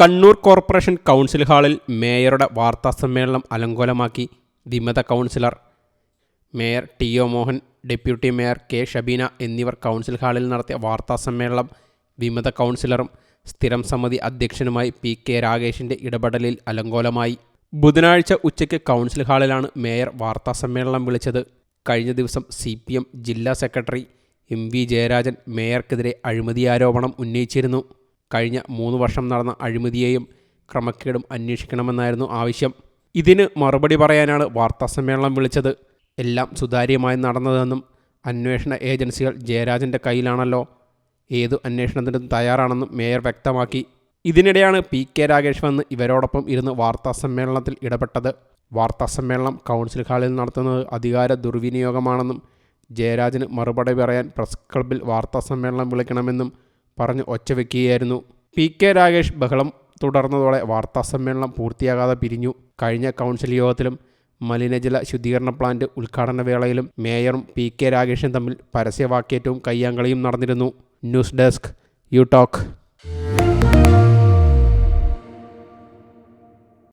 Kannur corporation council ഹാളിൽ മേയറുടെ വാർത്താ സമ്മേളനം അലങ്കോലമാക്കി വിമത councillor. Mayor T O Mohan deputy mayor K Shabeena എന്നിവർ കൗൺസിൽ ഹാളിൽ നടത്തിയ വാർത്താ സമ്മേളനം വിമത കൗൺസിലറും സ്ഥിരം സമിതി അധ്യക്ഷനുമായി പി കെ രാകേഷിന്റെ ഇടപെടലിൽ അലങ്കോലമായി. ബുധനാഴ്ച ഉച്ചയ്ക്ക് കൗൺസിൽ ഹാളിലാണ് മേയർ വാർത്താ സമ്മേളനം വിളിച്ചത്. കഴിഞ്ഞ ദിവസം സി ജില്ലാ സെക്രട്ടറി എം വി ജയരാജൻ മേയർക്കെതിരെ അഴിമതി ആരോപണം ഉന്നയിച്ചിരുന്നു. കഴിഞ്ഞ മൂന്ന് വർഷം നടന്ന അഴിമതിയെയും ക്രമക്കേടും അന്വേഷിക്കണമെന്നായിരുന്നു ആവശ്യം. ഇതിന് മറുപടി പറയാനാണ് വാർത്താ സമ്മേളനം വിളിച്ചത്. എല്ലാം സുതാര്യമായി നടന്നതെന്നും അന്വേഷണ ഏജൻസികൾ ജയരാജന്റെ കയ്യിലാണല്ലോ. ഏതു അന്വേഷണത്തിനും തയ്യാറാണെന്നും മേയർ വ്യക്തമാക്കി. ഇതിനിടെയാണ് പി കെ രാഗേഷ് വന്ന് ഇവരോടൊപ്പം ഇരുന്ന് വാർത്താ സമ്മേളനത്തിൽ ഇടപെട്ടത്. വാർത്താ സമ്മേളനം കൗൺസിൽ ഹാളിൽ നടത്തുന്നത് അധികാര ദുർവിനിയോഗമാണെന്നും ജയരാജന് മറുപടി പറയാൻ പ്രസ് ക്ലബിൽ വാർത്താ സമ്മേളനം വിളിക്കണമെന്നും പറഞ്ഞ് ഒച്ചവെക്കുകയായിരുന്നു പി കെ രാഗേഷ് ബഹളം തുടർന്നതോടെ വാർത്താ സമ്മേളനം പൂർത്തിയാകാതെ പിരിഞ്ഞു. കഴിഞ്ഞ കൗൺസിൽ യോഗത്തിലും മലിനജല ശുദ്ധീകരണ പ്ലാന്റ് ഉദ്ഘാടന വേളയിലും മേയറും പി കെ രാഗേഷും തമ്മിൽ പരസ്യവാക്കേറ്റവും കയ്യാങ്കളിയും നടന്നിരുന്നു. News desk U Talk.